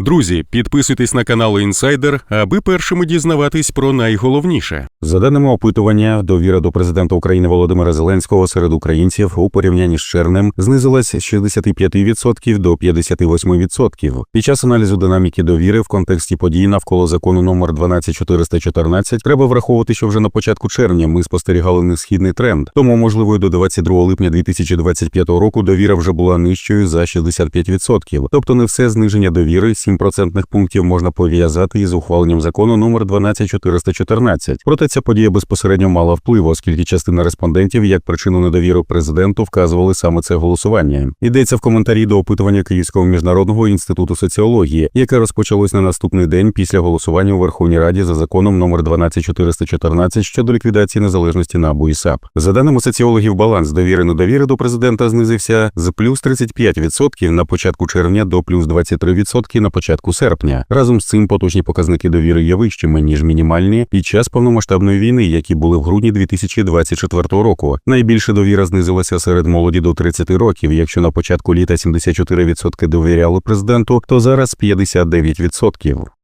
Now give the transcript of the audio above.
Друзі, підписуйтесь на канал Інсайдер, аби першими дізнаватись про найголовніше. За даними опитування, довіра до президента України Володимира Зеленського серед українців у порівнянні з червнем знизилась з 65% до 58%. Під час аналізу динаміки довіри в контексті подій навколо закону номер 12414 треба враховувати, що вже на початку червня ми спостерігали несхідний тренд. Тому, можливо, до 22 липня 2025 року довіра вже була нижчою за 65%. Тобто не все зниження довіри 7 процентних пунктів можна пов'язати із ухваленням закону номер 12414. Проте ця подія безпосередньо мала вплив, оскільки частина респондентів як причину недовіри президенту вказували саме це голосування. Йдеться в коментарі до опитування Київського міжнародного інституту соціології, яке розпочалось на наступний день після голосування у Верховній Раді за законом номер 12414 щодо ліквідації незалежності НАБУ і САП. За даними соціологів, баланс довіри недовіри до президента знизився з плюс 35% на початку червня до плюс 23% на початку серпня. Разом з цим поточні показники довіри є вищими ніж мінімальні під час повномасштабної війни, які були в грудні 2024 року. Найбільше довіра знизилася серед молоді до 30 років. Якщо на початку літа 74% довіряли президенту, то зараз 59%.